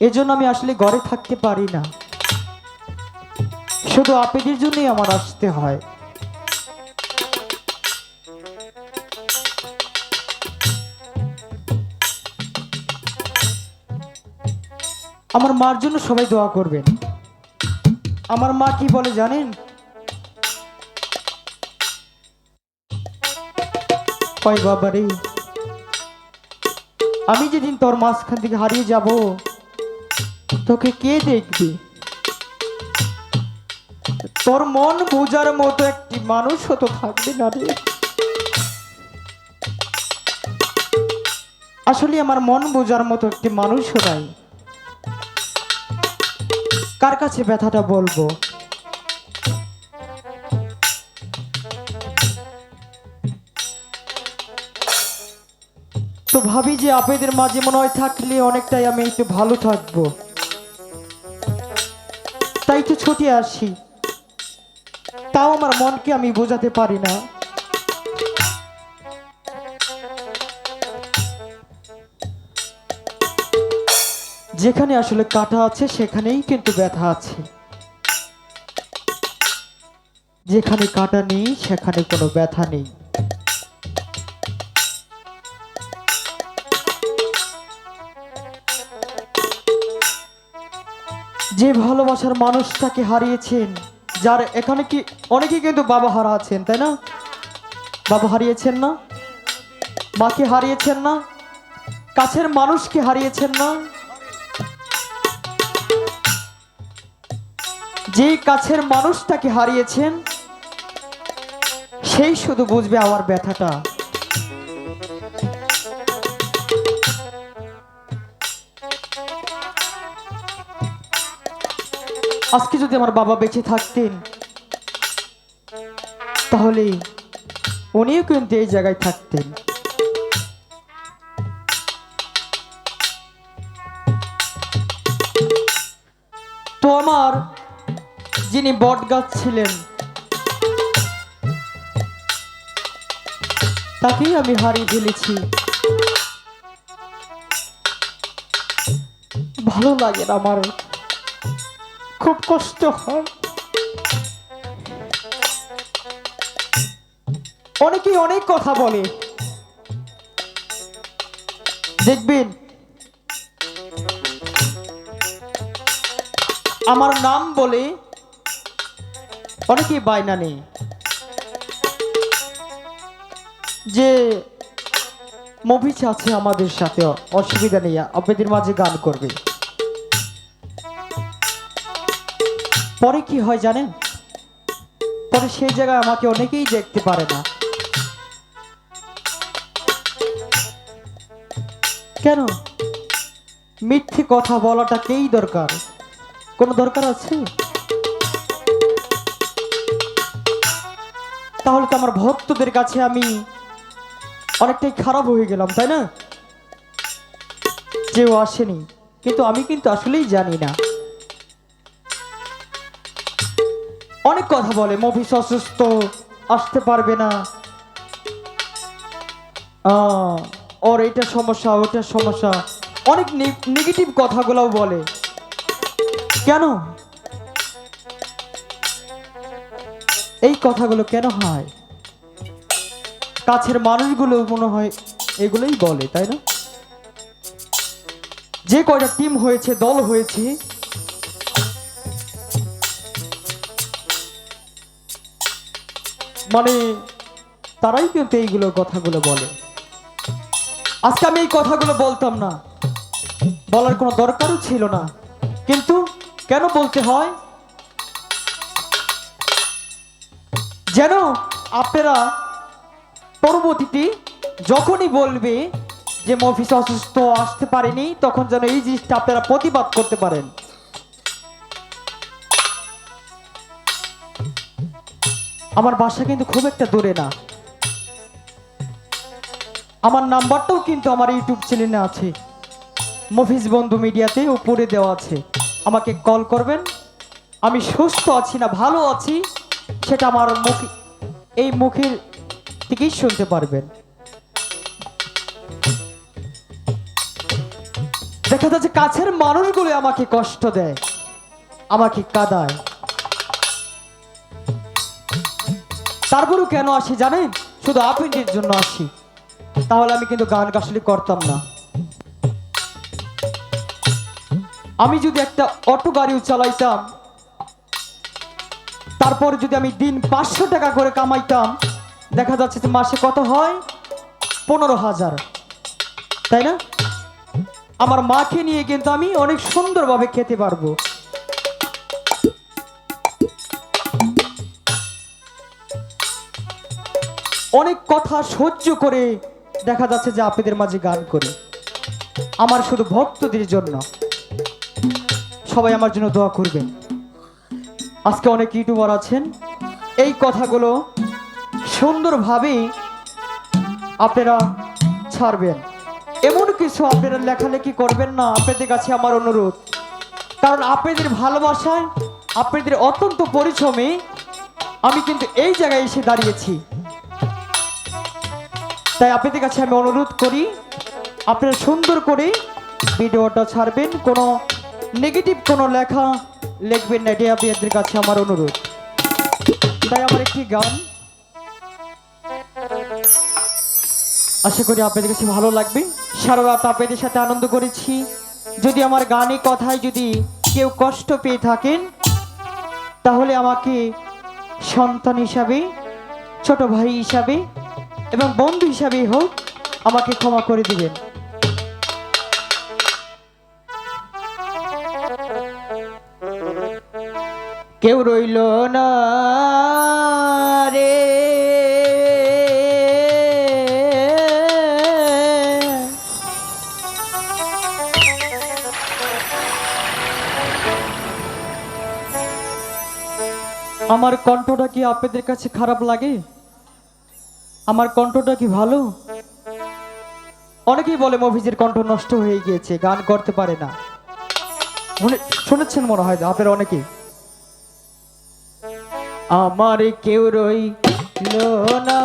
এজন্য আমি আসলে ঘরে থাকতে পারি না। শুধু আপেদের জন্যই আমার আসতে হয়। আমার মার জন্য সবাই দোয়া করবেন। আমার মা কি বলে জানেন? আমি যেদিন তোর মাঝখান থেকে হারিয়ে যাব তোকে কে দেখবে? তোর মন বোঝার মতো একটি মানুষ তো থাকবে না রে। আসলে আমার মন বোঝার মতো একটি মানুষও নাই। কার কাছে ব্যথাটা বলব? তো ভাবি যে আপেদের মাঝে মনে হয় থাকলে অনেকটাই আমি একটু ভালো থাকব। তাই তো ছুটে আসি। তাও আমার মনকে আমি বোঝাতে পারি না। যেখানে আসলে কাটা আছে, সেখানেই কিন্তু ব্যথা আছে। যেখানে কাটা নেই, সেখানে কোনো ব্যথা নেই। যে ভালোবাসার মানুষটাকে হারিয়েছেন, যার এখানে কি, অনেকেই কিন্তু বাবা হারা আছেন, তাই না? বাবা হারিয়েছেন না? মাকে হারিয়েছেন না? কাছের মানুষকে হারিয়েছেন না? যে কাছের মানুষটাকে হারিয়েছেন, সেই শুধু বুঝবে আমার ব্যথাটা। আজকে যদি আমার বাবা বেঁচে থাকতেন, তাহলে উনিও কিন্তু এই জায়গায় থাকতেন। তো আমার যিনি বট গাছ ছিলেন, তাকেই আমি হারিয়ে ফেলেছি। ভালো লাগে আমার। খুব কষ্ট হয়। অনেকেই অনেক কথা বলে। দেখবেন, আমার নাম বলে অনেকেই বায়না নেই। যে মুভিজ আছে আমাদের সাথে, অসুবিধা নেই, আপনাদের মাঝে গান করবে। পরে কি হয় জানেন? পরে সেই জায়গায় আমাকে অনেকেই দেখতে পারে না। কেন? মিথ্যে কথা বলাটাকেই দরকার? কোনো দরকার আছে? তাহলে তো আমার ভক্তদের কাছে আমি অনেকটাই খারাপ হয়ে গেলাম, তাই না? কেউ আসেনি। কিন্তু আমি কিন্তু আসলেই জানি না। অনেক কথা বলে, মফিস অসুস্থ, আসতে পারবে না। ওর এটা সমস্যা ওটা সমস্যা। অনেক নেগেটিভ কথাগুলোও বলে। কেন? এই কথাগুলো কেন হয়? কাছের মানুষগুলো মনে হয় এগুলোই বলে, তাই না? যে কয়টা টিম হয়েছে, দল হয়েছে মানে তারাই কিন্তু এইগুলো কথাগুলো বলে। আজকে আমি এই কথাগুলো বলতাম না। বলার কোনো দরকারও ছিল না। কিন্তু কেন বলতে হয়? যেন আপনারা পরবর্তীতে যখনই বলবে যে মফিস অসুস্থ, আসতে পারেনি, তখন যেন এই জিনিসটা আপনারা প্রতিবাদ করতে পারেন। আমার বাসা কিন্তু খুব একটা দূরে না। আমার নাম্বারটাও কিন্তু আমার ইউটিউব চ্যানেলে আছে। মফিজ বন্ধু মিডিয়াতে উপরে দেওয়া আছে। আমাকে কল করবেন। আমি সুস্থ আছি না, ভালো আছি, সেটা আমার মুখ, এই মুখের থেকেই শুনতে পারবেন। দেখা যাচ্ছে কাছের মানুষগুলো আমাকে কষ্ট দেয়, আমাকে কাদায়। তারপরেও কেন আসি জানেন? শুধু আপনাদের জন্য আসি। তাহলে আমি কিন্তু গান কাশলি করতাম না। আমি যদি একটা অটো গাড়িও চালাইতাম, তারপর যদি আমি দিন পাঁচশো টাকা করে কামাইতাম, দেখা যাচ্ছে যে মাসে কত হয়? পনেরো হাজার। তাই না? আমার মাকে নিয়ে কিন্তু আমি অনেক সুন্দরভাবে খেতে পারব। অনেক কথা সহ্য করে দেখা যাচ্ছে যে আপনাদের মাঝে গান করি। আমার শুধু ভক্তদের জন্য। সবাই আমার জন্য দোয়া করবেন। আজকে অনেক ইউটিউবার আছেন। এই কথাগুলো সুন্দরভাবে আপনারা ছাড়বেন। এমন কিছু আপনারা লেখালেখি করবেন না, আপনাদের কাছে আমার অনুরোধ। কারণ আপনাদের ভালোবাসায়, আপনাদের অত্যন্ত পরিশ্রমে আমি কিন্তু এই জায়গায় এসে দাঁড়িয়েছি। তাই আপনাদের কাছে আমি অনুরোধ করি, আপনারা সুন্দর করে ভিডিওটা ছাড়বেন, কোনো নেগেটিভ কোনো লেখা লিখবেন না, এটাই আপনাদের কাছে আমার অনুরোধ। তাই আমার একটি গান। আশা করি আপনাদের কাছে ভালো লাগবে। সারা রাত আপনাদের সাথে আনন্দ করেছি। যদি আমার গানে কথায় যদি কেউ কষ্ট পেয়ে থাকেন, তাহলে আমাকে সন্তান হিসাবে, ছোট ভাই হিসাবে এবং বন্ধু হিসাবেই হোক, আমাকে ক্ষমা করে দিবেন। কেউ রইল না রে। আমার কণ্ঠটা কি আপনাদের কাছে খারাপ লাগে? আমার কণ্ঠটা কি ভালো? অনেকেই বলে মফিজের কণ্ঠ নষ্ট হয়ে গিয়েছে, গান করতে পারে না। শুনেছেন মনে হয় আপের অনেকে আমার কেউ রইল না।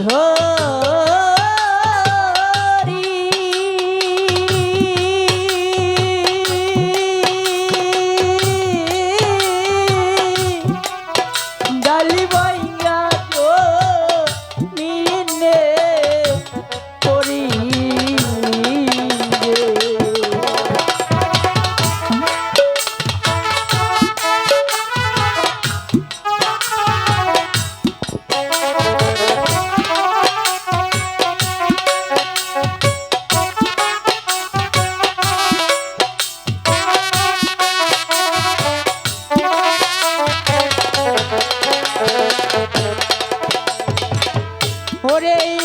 ধরি ওরে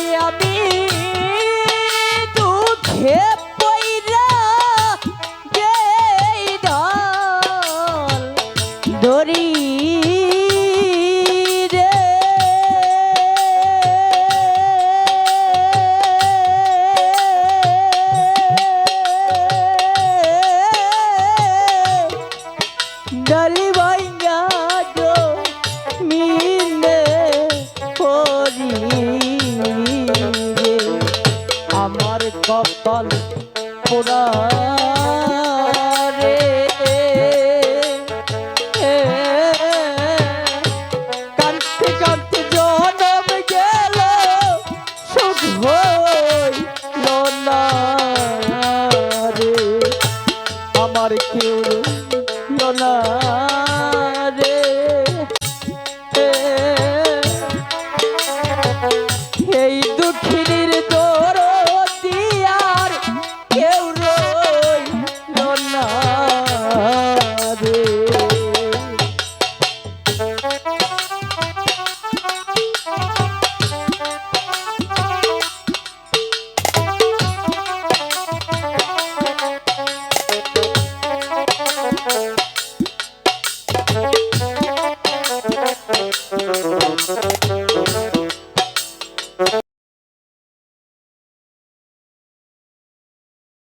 পুরা